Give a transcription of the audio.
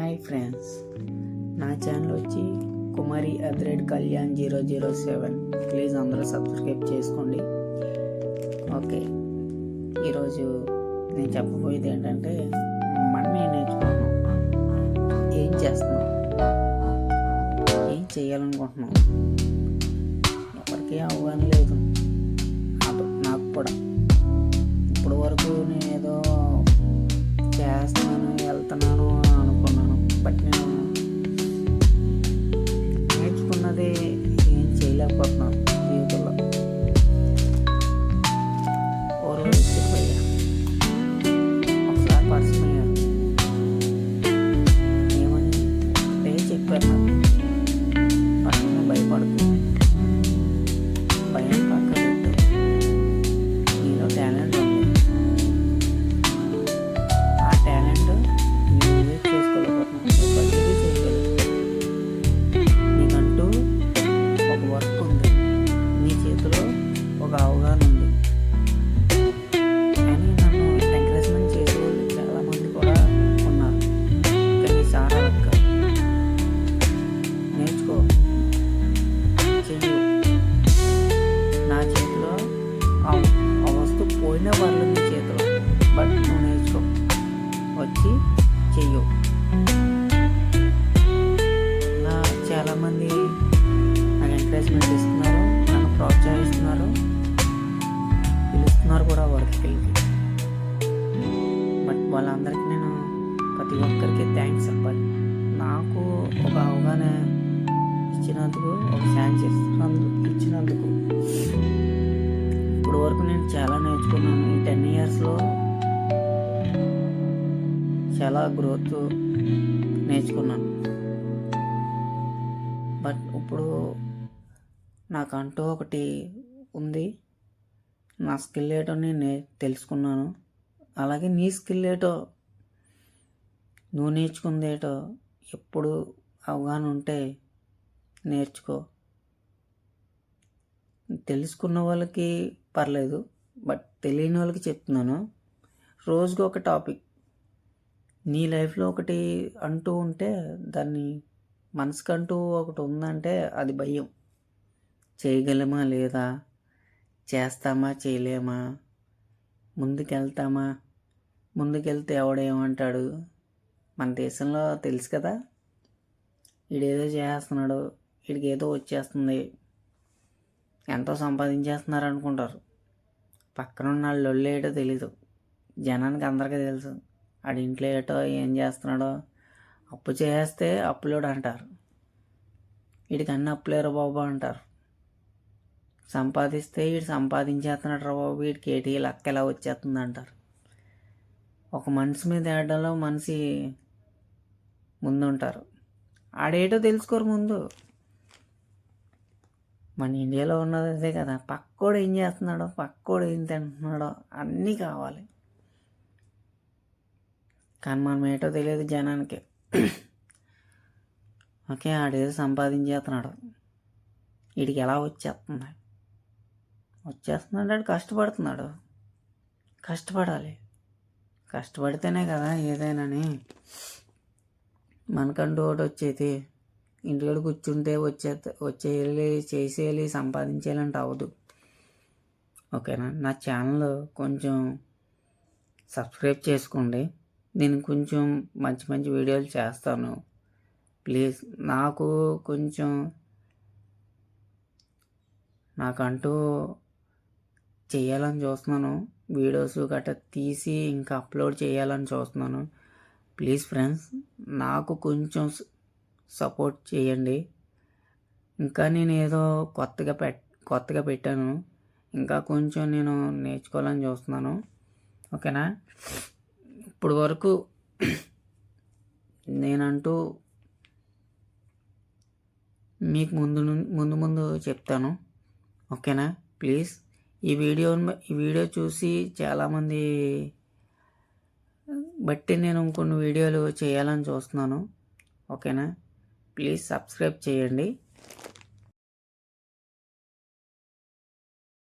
Hi friends. నా channel వచ్చి Kumari at rate Kalyan zero zero seven. Please అందరూ subscribe చేసుకోండి. ఓకే. ఈరోజు నేను చెప్పబోయేది ఏంటంటే మనమే నేర్చుకుంటున్నాం. ఏం చేస్తున్నాం? ఏం చేయాలనుకుంటున్నాం? ఎవరికీ అవగాహన లేదు. నాకు నాకు కూడా. ఇప్పటి వరకు నేను ఏదో partner పిలుస్తున్నారు బట్ వాళ్ళందరికీ నేను ప్రతి ఒక్కరికి థ్యాంక్స్ చెప్పాలి. నాకు ఒక అవగాహన ఇచ్చినందుకు ఒక ఛాన్స్ ఇస్తున్నందుకు ఇచ్చినందుకు. ఇప్పుడు వరకు నేను చాలా నేర్చుకున్నాను. ఈ టెన్ ఇయర్స్లో చాలా గ్రోత్ నేర్చుకున్నాను. బట్ ఇప్పుడు నాకంటూ ఒకటి ఉంది. నా స్కిల్ ఏటో నేను తెలుసుకున్నాను. అలాగే నీ స్కిల్ ఏటో నువ్వు నేర్చుకుందేటో ఎప్పుడు అవగాహన ఉంటే నేర్చుకో. తెలుసుకున్న వాళ్ళకి పర్లేదు బట్ తెలియని వాళ్ళకి చెప్తున్నాను. రోజుకి ఒక టాపిక్. నీ లైఫ్లో ఒకటి అంటూ ఉంటే దాన్ని మనసుకంటూ ఒకటి ఉందంటే అది భయం. చేయగలమా లేదా? చేస్తామా చేయలేమా? ముందుకెళ్తామా? ముందుకెళ్తే ఎవడేమంటాడు మన దేశంలో తెలుసు కదా. వీడేదో చేస్తున్నాడు వీడికి ఏదో వచ్చేస్తుంది. ఎంతో సంపాదించేస్తున్నారు అనుకుంటారు. పక్కన ఉన్న వాళ్ళు ఏటో తెలీదు. జనానికి అందరికీ తెలుసు. ఆడి ఇంట్లో ఏటో ఏం చేస్తున్నాడో. అప్పు చేస్తే అప్పులోడు అంటారు. వీడికి అన్ని అప్పులేరు బాబు అంటారు. సంపాదిస్తే వీడు సంపాదించేస్తున్నాడు రా బాబు వీడికి ఏటి లెక్క ఎలా వచ్చేస్తుంది అంటారు ఒక మనిషి మీద ఏడలో మనిషి ముందుంటారు. ఆడేటో తెలుసుకోరు ముందు. మన ఇండియాలో ఉన్నది అదే కదా పక్కోడు ఏం చేస్తున్నాడో పక్కోడు ఏం తింటున్నాడో అన్నీ కావాలి. కానీ మనం ఏటో తెలియదు జనానికి. ఓకే ఆడేదో సంపాదించేస్తున్నాడు వీడికి ఎలా వచ్చేస్తుంది? వచ్చేస్తున్నాడు కష్టపడుతున్నాడు. కష్టపడాలి. కష్టపడితేనే కదా ఏదైనాని. మనకంటూ ఒకటి వచ్చేది. ఇంటికాడ కూర్చుంటే వచ్చే వచ్చేయాలి చేసేయాలి సంపాదించేయాలంటే అవ్వదు. ఓకేనా? నా ఛానల్ కొంచెం సబ్స్క్రైబ్ చేసుకోండి. నేను కొంచెం మంచి మంచి వీడియోలు చేస్తాను. ప్లీజ్ నాకు కొంచెం నాకంటూ చేయాలని చూస్తున్నాను. వీడియోస్ గట్రా తీసి ఇంకా అప్లోడ్ చేయాలని చూస్తున్నాను. ప్లీజ్ ఫ్రెండ్స్ నాకు కొంచెం సపోర్ట్ చేయండి. ఇంకా నేను ఏదో కొత్తగా పెట్ కొత్తగా పెట్టాను. ఇంకా కొంచెం నేను నేర్చుకోవాలని చూస్తున్నాను. ఓకేనా? ఇప్పుడు వరకు నేనంటూ మీకు ముందు ను- ముందు ముందు చెప్తాను. ఓకేనా? ప్లీజ్. ఈ వీడియో ఈ వీడియో చూసి చాలామంది బట్టి నేను కొన్ని వీడియోలు చేయాలని చూస్తున్నాను. ఓకేనా? ప్లీజ్ సబ్స్క్రైబ్ చేయండి.